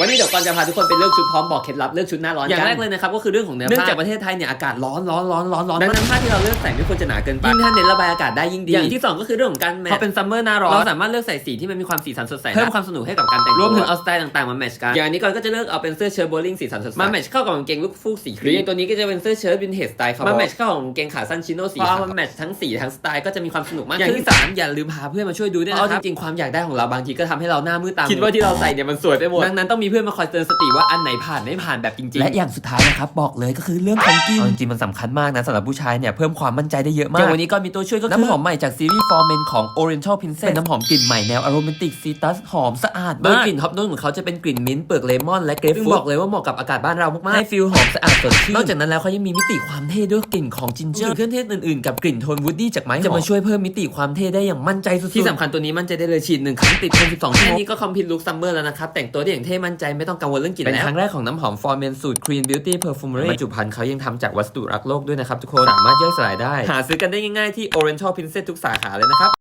วันนี้เดี๋ยวก่อนจะพาทุกคนไปเลือกชุดพร้อมบอกเคล็ดลับเลือกชุดหน้าร้อนอย่างกันแรกเลยนะครับก็คือเรื่องของเนื้อเนื่องผ้าจากประเทศไทยเนี่ยอากาศร้อนร้อนร้อนร้อนร้อนดังนั้นผ้าที่เราเลือกใส่ไม่ควรจะหนาเกินไปยิ่งถ้าเน้นระบายอากาศได้ยิ่งดีอย่างที่สองก็คือเรื่องของการแมทพอเป็นซัมเมอร์หน้าร้อนเราสามารถเลือกใส่สีที่มันมีความสีสันสดใสเพิ่เพิ่มมความสนุกให้กับการแต่งรตัววมถึงเอาสไตล์ต่างๆมาแมทชกันอย่างอันนี้ก่อนก็จะเลือกเอาเป็นเสื้อเชิ้ตโบลิ่งสีสันสดใสมาแมทชเข้ากับกางเกงลูกฟูกสีคหรือรีอมย่างตัวนี้ก็จะเป็นเสื้อเชิ้ตวินเทจสไตล์ครับมาแมทชเข้ากับกางเกงขาสั้นชิโน่สีพอขาวเอามาแมทชทั้งสีทั้งสไตล์ก็จะมีความสนุกมากอย่างขึ้นที่สามอย่าลืมพาเพื่อนมาช่วยดูด้วยเพราะนะคจรับริงๆความอยากได้ของเราบางทีก็ทำให้เราหน้ามืดตาคิดว่าที่เราใส่เนี่ยมันสวยไปหมดดังนั้นต้องมีเพื่อนมาคอยเตือนสติว่าอันไหนผ่านไม่ผ่านแบบจริงๆ และอย่างสุดท้ายนะครับบอกเลยก็คือเรื่องของกินเอาจริงๆมันสำคัญมากนะสำหรับผู้ชายเนี่ยเพิ่มความมั่นใจได้เยอะอมากย่างวันนี้ก็มีตัวช่วยก็คือน้ำหอมใหม่จากซีรีส์ For Men ของ Oriental Princess เป็นน้ำหอมกลิ่นใหม่แนวอโรแมนติกซีตัสหอมสะอาดโดมายกกกลิ่ลิ่นนท็ท็ออปปโน้โน้ตตขขอองงเขาเขาจะจะเป็เป็นนกกลิ่ลิ่นนมิ้มิ้นนท์ท์เปเปลืลืออกกเลเลมมออนนและและเกเกรรฟฟฟฟรุรุตตชื่นนอกจากนั้นแล้วเขายังมีมิติความเท่ด้วยกลิ่นของจินเจอร์เครื่องเทศอื่นๆกับกลิ่นหอมจินเจอร์เครื่องเทศอื่นๆกับกลิ่นโทนวูดดี้จากไม้หอมจะมาช่วยเพิ่มมิติความเท่ได้อย่างมั่นใจสุดๆที่สำคัญตัวนี้มั่นใจได้เลยฉีดหนึ่งครั้งติดทน12ชั่วโมงแค่นี้ก็คอมพิวลุคซัมเมอร์แล้วนะครับแต่งตัวได้อย่างเท่มั่นใจไม่ต้องกังวลเรื่องกลิ่นแล้วเป็นครั้งแรกของน้ำหอม For Men สูตร Clean Beauty Perfumery บรรจุภัณฑ์เขายังทำจากวัสดุรักโลกด้วยนะครับทุกคนสามารถย่อยสลายได้ หาซื้อกันได้ง่ายๆที่ Oriental Princess ทุกสาขาเลยนะครับ